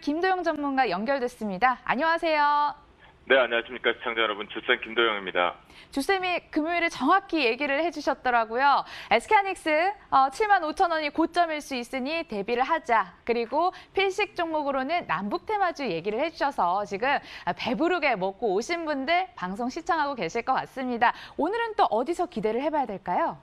김도영 전문가 연결됐습니다. 안녕하세요. 네, 안녕하십니까 시청자 여러분. 주쌤 김도영입니다. 주쌤이 금요일에 정확히 얘기를 해주셨더라고요. SK하닉스 어, 7만 5천 원이 고점일 수 있으니 대비를 하자. 그리고 필식 종목으로는 남북 테마주 얘기를 해주셔서 지금 배부르게 먹고 오신 분들 방송 시청하고 계실 것 같습니다. 오늘은 또 어디서 기대를 해봐야 될까요?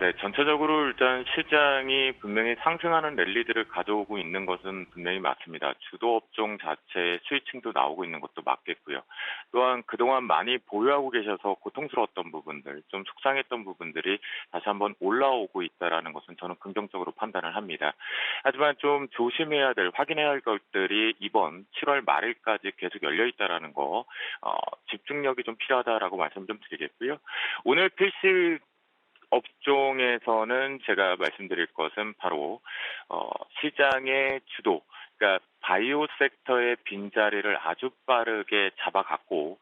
네, 전체적으로 일단 시장이 분명히 상승하는 랠리들을 가져오고 있는 것은 분명히 맞습니다. 주도 업종 자체의 스위칭도 나오고 있는 것도 맞겠고요. 또한 그동안 많이 보유하고 계셔서 고통스러웠던 부분들, 좀 속상했던 부분들이 다시 한번 올라오고 있다라는 것은 저는 긍정적으로 판단을 합니다. 하지만 좀 조심해야 될, 확인해야 할 것들이 이번 7월 말일까지 계속 열려 있다라는 거, 어, 집중력이 좀 필요하다라고 말씀 좀 드리겠고요. 오늘 필시 업종에서는 제가 말씀드릴 것은 바로 어, 시장의 주도, 그러니까 바이오 섹터의 빈자리를 아주 빠르게 잡아갔고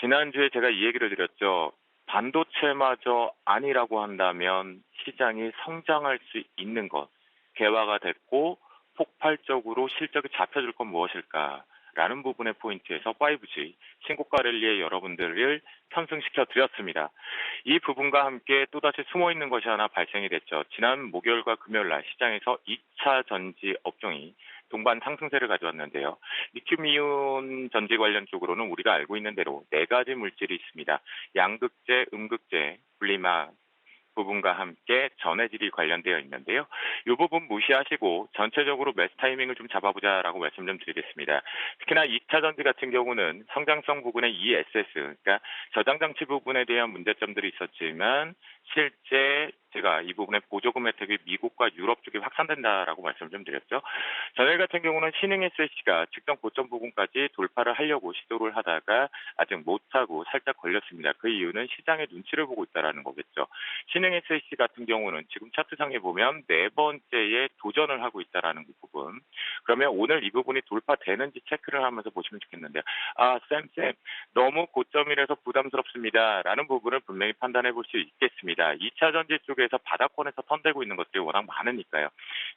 지난주에 제가 이 얘기를 드렸죠. 반도체마저 아니라고 한다면 시장이 성장할 수 있는 것, 개화가 됐고 폭발적으로 실적이 잡혀줄 건 무엇일까? 라는 부분의 포인트에서 5G 신고가 랠리에 여러분들을 편승시켜 드렸습니다. 이 부분과 함께 또다시 숨어 있는 것이 하나 발생이 됐죠. 지난 목요일과 금요일 날 시장에서 2차 전지 업종이 동반 상승세를 가져왔는데요. 리튬이온 전지 관련 쪽으로는 우리가 알고 있는 대로 네 가지 물질이 있습니다. 양극재, 음극재, 분리막, 부분과 함께 전해질이 관련되어 있는데요. 이 부분 무시하시고 전체적으로 매스 타이밍을 좀 잡아보자라고 말씀 좀 드리겠습니다. 특히나 2차 전지 같은 경우는 성장성 부분의 ESS, 그러니까 저장 장치 부분에 대한 문제점들이 있었지만 실제 제가 이 부분에 보조금 혜택이 미국과 유럽 쪽에 확산된다라고 말씀을 좀 드렸죠. 전일 같은 경우는 신흥 SS가 직전 고점 부분까지 돌파를 하려고 시도를 하다가 아직 못하고 살짝 걸렸습니다. 그 이유는 시장의 눈치를 보고 있다라는 거겠죠. 신흥 SSC 같은 경우는 지금 차트상에 보면 네 번째에 도전을 하고 있다라는 그 부분. 그러면 오늘 이 부분이 돌파되는지 체크를 하면서 보시면 좋겠는데요. 아, 쌤, 쌤, 너무 고점이라서 부담스럽습니다 라는 부분을 분명히 판단해 볼 수 있겠습니다. 2차 전지 쪽에 서 바닥권에서 턴대고 있는 것들이 워낙 많으니까요.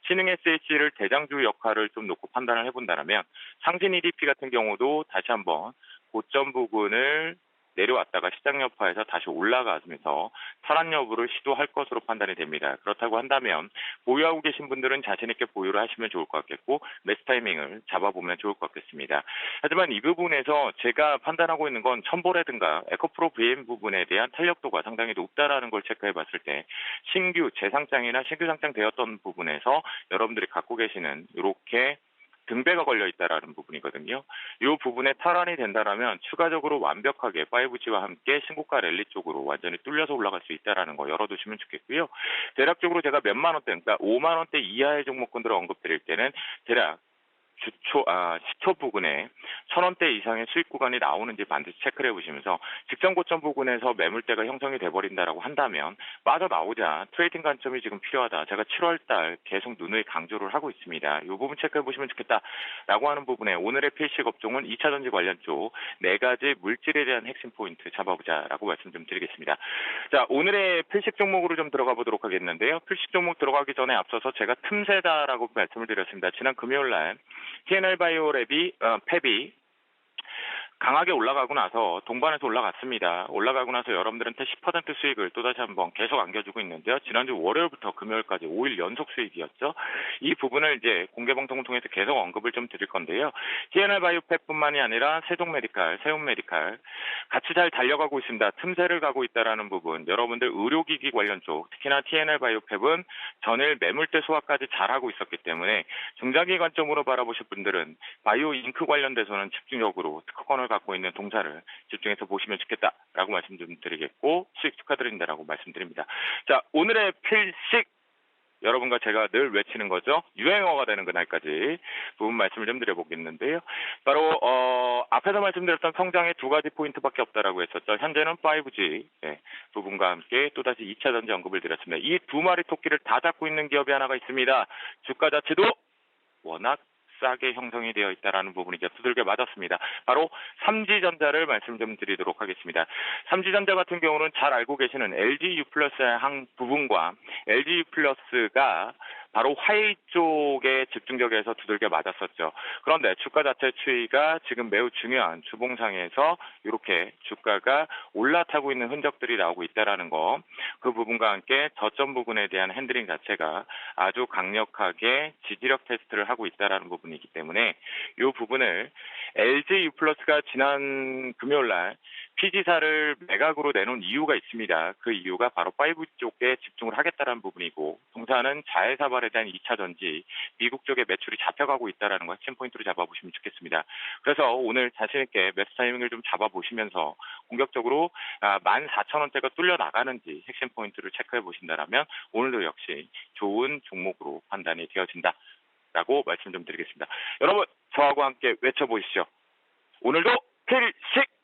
신흥 SH를 대장주 역할을 좀 놓고 판단을 해본다면 상진 EDP 같은 경우도 다시 한번 고점 부분을 내려왔다가 시장 여파에서 다시 올라가면서 탈환 여부를 시도할 것으로 판단이 됩니다. 그렇다고 한다면 보유하고 계신 분들은 자신 있게 보유를 하시면 좋을 것 같겠고 매스 타이밍을 잡아보면 좋을 것 같겠습니다. 하지만 이 부분에서 제가 판단하고 있는 건 첨보라든가 에코프로 VM 부분에 대한 탄력도가 상당히 높다라는 걸 체크해 봤을 때 신규 재상장이나 신규 상장되었던 부분에서 여러분들이 갖고 계시는 이렇게 등배가 걸려 있다라는 부분이거든요. 이 부분에 탈환이 된다라면 추가적으로 완벽하게 5G와 함께 신고가 랠리 쪽으로 완전히 뚫려서 올라갈 수 있다라는 거 열어두시면 좋겠고요. 대략적으로 제가 몇만 원대, 그러니까 5만 원대 이하의 종목군들을 언급드릴 때는 대략 주초 아 시초 부근에 천 원대 이상의 수익 구간이 나오는지 반드시 체크를 해보시면서 직전 고점 부근에서 매물대가 형성이 돼버린다라고 한다면 빠져나오자 트레이딩 관점이 지금 필요하다. 제가 7월달 계속 누누이 강조를 하고 있습니다. 이 부분 체크해 보시면 좋겠다라고 하는 부분에 오늘의 필식 업종은 2차 전지 관련 쪽 네 가지 물질에 대한 핵심 포인트 잡아보자라고 말씀 좀 드리겠습니다. 자 오늘의 필식 종목으로 좀 들어가 보도록 하겠는데요. 필식 종목 들어가기 전에 앞서서 제가 틈새다라고 말씀을 드렸습니다. 지난 금요일 날 TNL 바이오랩이 어, 팹이 강하게 올라가고 나서 동반해서 올라갔습니다. 올라가고 나서 여러분들한테 10% 수익을 또다시 한번 계속 안겨주고 있는데요. 지난주 월요일부터 금요일까지 5일 연속 수익이었죠. 이 부분을 이제 공개 방송을 통해서 계속 언급을 좀 드릴 건데요. TNR 바이오팩뿐만이 아니라 세종 메디칼, 세운 메디칼 같이 잘 달려가고 있습니다. 틈새를 가고 있다라는 부분. 여러분들 의료기기 관련 쪽, 특히나 TNR 바이오팩은 전일 매물대 소화까지 잘하고 있었기 때문에 중장기 관점으로 바라보실 분들은 바이오 잉크 관련돼서는 집중적으로 특허권을 갖고 있는 동사를 집중해서 보시면 좋겠다라고 말씀 좀 드리겠고 수익 축하드린다라고 말씀드립니다. 자 오늘의 필식 여러분과 제가 늘 외치는 거죠. 유행어가 되는 그날까지 부분 말씀을 좀 드려보겠는데요. 바로 어, 앞에서 말씀드렸던 성장의 두 가지 포인트밖에 없다라고 했었죠. 현재는 5G 네, 부분과 함께 또다시 2차 전지 언급을 드렸습니다. 이 두 마리 토끼를 다 잡고 있는 기업이 하나가 있습니다. 주가 자체도 워낙 싸게 형성이 되어 있다라는 부분이 이제 두들겨 맞았습니다. 바로 삼지전자를 말씀 좀 드리도록 하겠습니다. 삼지전자 같은 경우는 잘 알고 계시는 LG U 플러스의 한 부분과 LG U 플러스가 바로 화이 쪽에 집중적에서 두들겨 맞았었죠. 그런데 주가 자체 추이가 지금 매우 중요한 주봉상에서 이렇게 주가가 올라타고 있는 흔적들이 나오고 있다라는 거, 그 부분과 함께 저점 부분에 대한 핸들링 자체가 아주 강력하게 지지력 테스트를 하고 있다라는 부분이기 때문에 이 부분을 LG U 플러스가 지난 금요일 날 피지사를 매각으로 내놓은 이유가 있습니다. 그 이유가 바로 5 쪽에 집중을 하겠다는 부분이고 동사는 자회사발에 대한 2차 전지 미국 쪽에 매출이 잡혀가고 있다는 거 핵심 포인트로 잡아보시면 좋겠습니다. 그래서 오늘 자신 있게 매수 타이밍을 좀 잡아보시면서 공격적으로 14,000원대가 뚫려 나가는지 핵심 포인트를 체크해 보신다면 오늘도 역시 좋은 종목으로 판단이 되어진다라고 말씀 좀 드리겠습니다. 여러분 저하고 함께 외쳐보시죠. 오늘도 필식